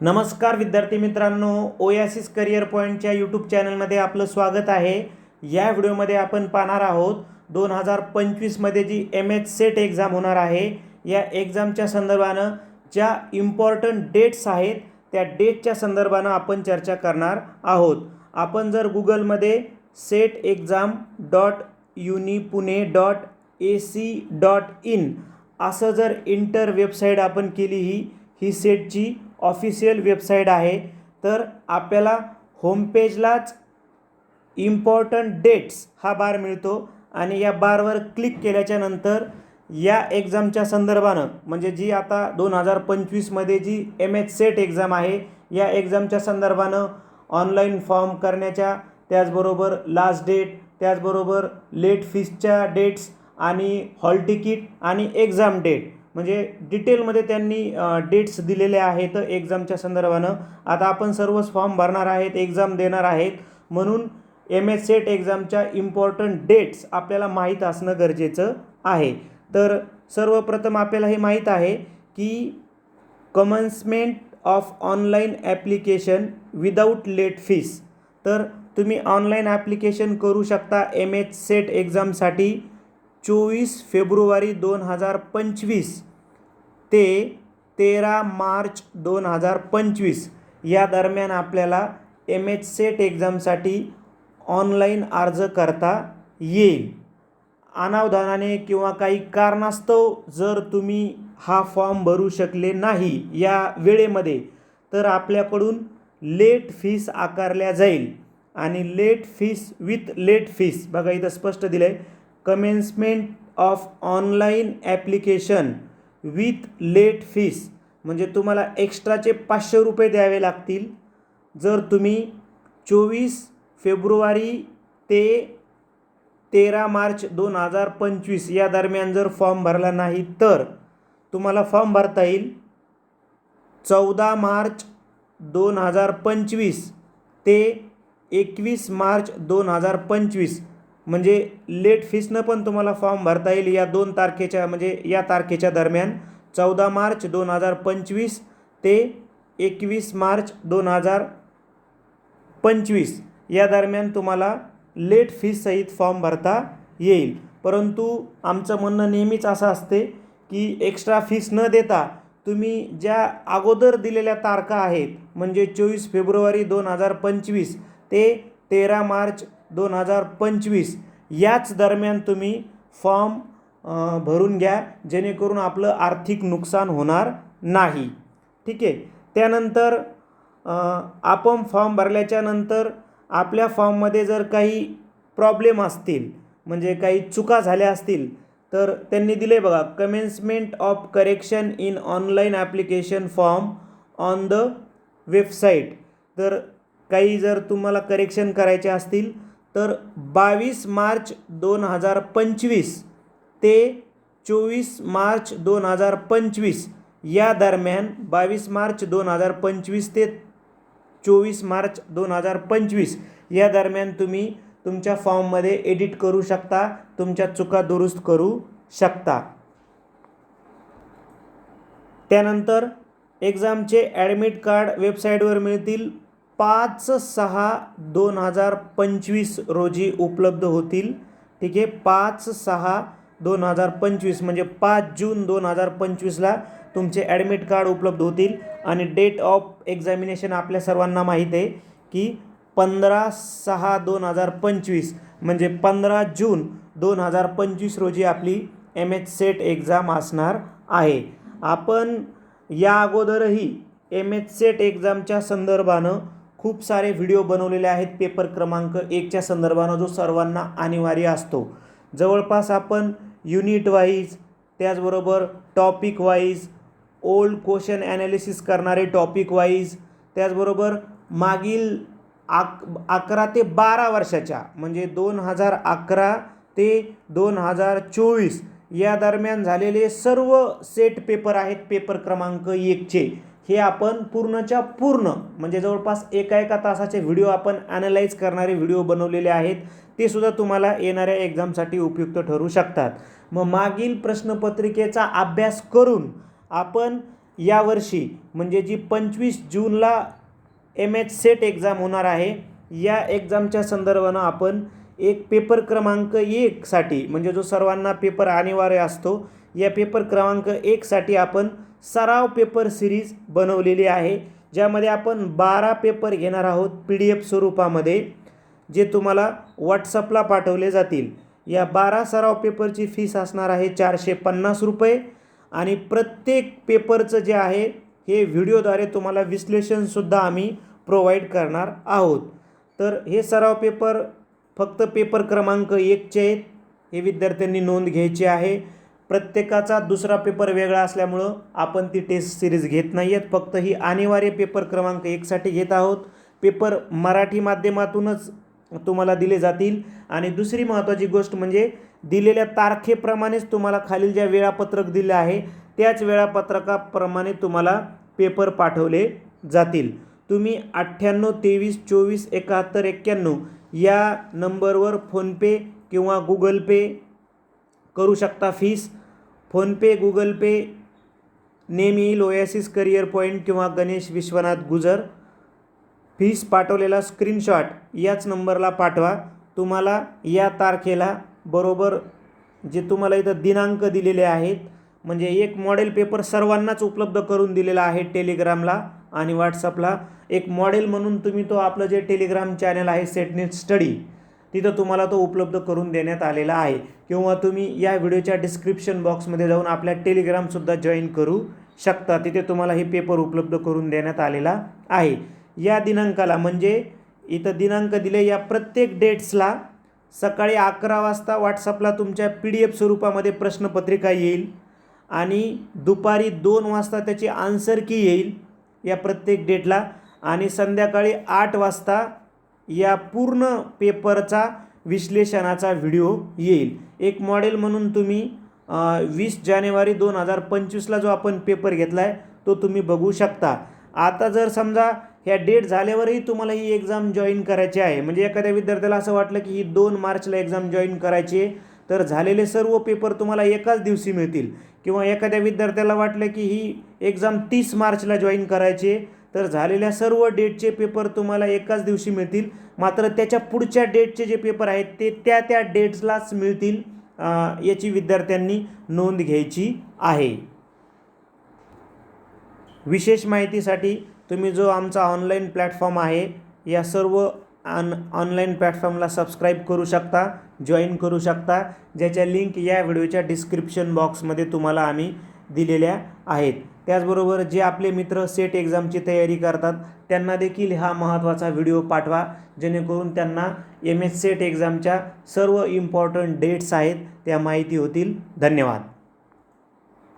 नमस्कार विद्यार्थी मित्रांनो ओयासिस करिअर पॉईंटच्या यूट्यूब चॅनलमध्ये आपलं स्वागत आहे. या व्हिडिओमध्ये आपण पाहणार आहोत दोन हजार पंचवीसमध्ये G M H set exam होणार आहे या एक्झामच्या संदर्भानं ज्या इम्पॉर्टंट डेट्स आहेत त्या डेटच्या संदर्भानं आपण चर्चा करणार आहोत. आपण जर गुगलमध्ये SET exam dot uni Pune dot A C dot in असं जर इंटर वेबसाईट आपण केली ही ही सेटची ऑफिशियल वेबसाईट आहे. तर आपल्याला होमपेजलाच इम्पॉर्टंट डेट्स हा बार मिळतो. आणि या बारवर क्लिक केल्याच्यानंतर या एक्झामच्या संदर्भानं म्हणजे जी आता दोन हजार पंचवीसमध्ये G M H set exam आहे या एक्झामच्या संदर्भानं ऑनलाईन फॉर्म करण्याच्या त्याचबरोबर लास्ट डेट त्याचबरोबर लेट फीसच्या डेट्स आणि हॉल तिकीट आणि एक्झाम डेट म्हणजे डिटेलमध्ये त्यांनी डेट्स दिलेले आहेत एक्झामच्या संदर्भानं. आता आपण सर्वच फॉर्म भरणार आहेत एक्झाम देणार आहेत. म्हणून एम एस सेट एक्झामच्या इम्पॉर्टंट डेट्स आपल्याला माहीत असणं गरजेचं आहे. तर सर्वप्रथम आपल्याला हे माहीत आहे की commencement of online application without late fees तर तुम्ही ऑनलाईन ॲप्लिकेशन करू शकता एम एच सेट एक्झामसाठी चोवीस फेब्रुवारी दोन हजार पंचवीस ते तेरा मार्च दोन हजार पंचवीस या दरम्यान आपल्याला एम एच सेट एक्झामसाठी ऑनलाईन अर्ज करता येईल. अनावधानाने किंवा काही कारणास्तव जर तुम्ही हा फॉर्म भरू शकले नाही या वेळेमध्ये तर आपल्याकडून लेट फीस आकारल्या जाईल. आणि late fees with late fees बघा इथं स्पष्ट दिलं आहे commencement of online application with late fees म्हणजे तुम्हाला एक्स्ट्राचे पाचशे रुपये द्यावे लागतील. जर तुम्ही चोवीस फेब्रुवारी ते तेरा मार्च दोन हजार पंचवीस या दरम्यान जर फॉर्म भरला नाही तर तुम्हाला फॉर्म भरता येईल. चौदा मार्च दोन हजार पंचवीस ते एकवीस मार्च दोन हजार पंचवीस. म्हणजे लेट फीसनं पण तुम्हाला फॉर्म भरता येईल या दोन तारखेच्या म्हणजे या तारखेच्या दरम्यान. चौदा मार्च दोन हजार पंचवीस ते एकवीस मार्च दोन हजार पंचवीस या दरम्यान तुम्हाला लेट फीससहित फॉर्म भरता येईल. परंतु आमचं म्हणणं नेहमीच असं असते की एक्स्ट्रा फीस न देता तुम्ही ज्या अगोदर दिलेल्या तारखा आहेत म्हणजे चोवीस फेब्रुवारी दोन हजार पंचवीस ते तेरा मार्च दोन हजार पंचवीस. याच दरम्यान तुम्ही फॉर्म भरून घ्या जेणेकरून आपलं आर्थिक नुकसान होणार नाही. ठीक आहे? त्यानंतर आपण फॉर्म भरल्याच्या नंतर आपल्या फॉर्ममध्ये जर काही प्रॉब्लेम असतील म्हणजे काही चुका झाल्या असतील तर त्यांनी दिले बघा commencement of correction in online application form on the website तर काही जर तुम्हाला करेक्शन करायचे असतील तर बावीस मार्च दोन हजार पंचवीस ते चोवीस मार्च दोन हजार पंचवीस या दरम्यान बावीस मार्च दोन हजार पंचवीस ते चोवीस मार्च दोन हजार पंचवीस या दरम्यान तुम्ही तुमच्या फॉर्ममध्ये एडिट करू शकता तुमच्या चुका दुरुस्त करू शकता. त्यानंतर एक्झामचे ॲडमिट कार्ड वेबसाईटवर मिळतील. पाच सहा दोन हजार पंचवीस रोजी उपलब्ध होतील. ठीक आहे? पाच सहा दोन हजार पंचवीस म्हणजे पाच जून दोन हजार पंचवीसला तुमचे ॲडमिट कार्ड उपलब्ध होतील. आणि डेट ऑफ एक्झामिनेशन आपल्या सर्वांना माहीत आहे की पंधरा सहा दोन हजार पंचवीस म्हणजे पंधरा जून दोन हजार पंचवीस रोजी आपली एम एच सेट एक्झाम असणार आहे. आपण या अगोदरही एम एच सेट एक्झामच्या संदर्भानं खूप सारे व्हिडिओ बनवलेले आहेत. पेपर क्रमांक एकच्या संदर्भानं जो सर्वांना अनिवार्य असतो. जवळपास आपण युनिट वाईज त्याचबरोबर topic wise old question analysis करणारे टॉपिक वाईज त्याचबरोबर मागील आक अकरा ते बारा वर्षाच्या म्हणजे दोन हजार अकरा ते दोन हजार चोवीस या दरम्यान झालेले सर्व सेट पेपर आहेत. पेपर क्रमांक एकचे हे आपण पूर्णच्या पूर्ण म्हणजे जवळपास एका एका तासाचे व्हिडिओ आपण ॲनालाइज करणारे व्हिडिओ बनवलेले आहेत ते सुद्धा तुम्हाला येणाऱ्या एक्झामसाठी उपयुक्त ठरू शकतात. मग मागील प्रश्नपत्रिकेचा अभ्यास करून आपण यावर्षी म्हणजे जी पंचवीस जूनला एम एच सेट एक्झाम होणार आहे या एक्झामच्या संदर्भानं आपण एक पेपर क्रमांक एकसाठी म्हणजे जो सर्वांना पेपर अनिवार्य असतो या पेपर क्रमांक एकसाठी आपण सराव पेपर सिरीज बनवलेली आहे ज्यामध्ये आपण बारा पेपर घेणार आहोत पी डी एफ स्वरूपामध्ये जे तुम्हाला व्हॉट्सअपला पाठवले जातील. या बारा सराव पेपरची फीस असणार आहे चारशे पन्नास रुपये आणि प्रत्येक पेपरचं जे आहे हे व्हिडिओद्वारे तुम्हाला विश्लेषणसुद्धा आम्ही प्रोव्हाइड करणार आहोत. तर हे सराव पेपर फक्त पेपर क्रमांक एकचे आहेत हे विद्यार्थ्यांनी नोंद घ्यायची आहे. प्रत्येकाचा दुसरा पेपर वेगळा असल्यामुळं आपण ती टेस्ट सिरीज घेत नाही आहेत फक्त ही अनिवार्य पेपर क्रमांक एकसाठी घेत आहोत. पेपर मराठी माध्यमातूनच तुम्हाला दिले जातील. आणि दुसरी महत्त्वाची गोष्ट म्हणजे दिलेल्या तारखेप्रमाणेच तुम्हाला खालील ज्या वेळापत्रक दिले आहे त्याच वेळापत्रकाप्रमाणे तुम्हाला पेपर पाठवले जातील. तुम्ही अठ्ठ्याण्णव तेवीस चोवीस एकाहत्तर एक्क्याण्णव या नंबरवर फोनपे किंवा गुगल पे करू शकता fees PhonePe Google Pay name येईल ओएसिस करिअर पॉईंट किंवा गणेश विश्वनाथ गुजर. फीस पाठवलेला स्क्रीनशॉट याच नंबरला पाठवा. तुम्हाला या तारखेला बरोबर जे तुम्हाला इथं दिनांक दिलेले आहेत म्हणजे एक मॉडेल पेपर सर्वांनाच उपलब्ध करून दिलेला आहे टेलिग्रामला आणि व्हॉट्सअपला एक मॉडेल म्हणून तुम्ही तो आपलं जे टेलिग्राम चॅनल आहे सेटनेट स्टडी तिथं तुम्हाला तो उपलब्ध करून देण्यात आलेला आहे. किंवा तुम्ही या व्हिडिओच्या डिस्क्रिप्शन बॉक्समध्ये जाऊन आपल्या टेलिग्रामसुद्धा जॉईन करू शकता. तिथे तुम्हाला हे पेपर उपलब्ध करून देण्यात आलेला आहे. या दिनांकाला म्हणजे इथं दिनांक दिले या प्रत्येक डेट्सला सकाळी अकरा वाजता व्हॉट्सअपला तुमच्या पी डी एफ स्वरूपामध्ये प्रश्नपत्रिका येईल. आणि दुपारी दोन वाजता त्याची आन्सर की येईल या प्रत्येक डेटला आणि संध्याकाळी आठ वाजता या पूर्ण पेपरचा विश्लेषणाचा व्हिडिओ येईल. एक मॉडेल म्हणून तुम्ही वीस जानेवारी दोन हजार पंचवीसला जो आपण पेपर घेतला आहे तो तुम्ही बघू शकता. आता जर समजा ह्या डेट झाल्यावरही तुम्हाला ही एक्झाम जॉईन करायची आहे म्हणजे एखाद्या विद्यार्थ्याला असं वाटलं की ही दोन मार्चला एक्झाम जॉईन करायची आहे तर झालेले सर्व पेपर तुम्हाला एकाच दिवशी मिळतील. किंवा एखाद्या विद्यार्थ्याला वाटलं की ही एक्झाम तीस मार्चला जॉईन करायची आहे तर झालेल्या सर्व डेटचे पेपर तुम्हाला एकाच दिवशी मिळतील. मात्र त्याच्या पुढच्या डेटचे जे पेपर आहेत ते त्या त्या डेट्सलाच मिळतील याची विद्यार्थ्यांनी नोंद घ्यायची आहे. विशेष माहितीसाठी तुम्ही जो आमचा ऑनलाईन प्लॅटफॉर्म आहे या सर्व ऑन ऑनलाईन प्लॅटफॉर्मला सबस्क्राईब करू शकता जॉईन करू शकता ज्याच्या लिंक या व्हिडिओच्या डिस्क्रिप्शन बॉक्समध्ये तुम्हाला आम्ही दिलेल्या आहेत. त्याचबरोबर जे आपले मित्र सेट एक्झामची तयारी करतात त्यांना देखील हा महत्त्वाचा व्हिडिओ पाठवा जेणेकरून त्यांना एम एस सेट एक्झामच्या सर्व इम्पॉर्टंट डेट्स आहेत त्या माहिती होतील. धन्यवाद.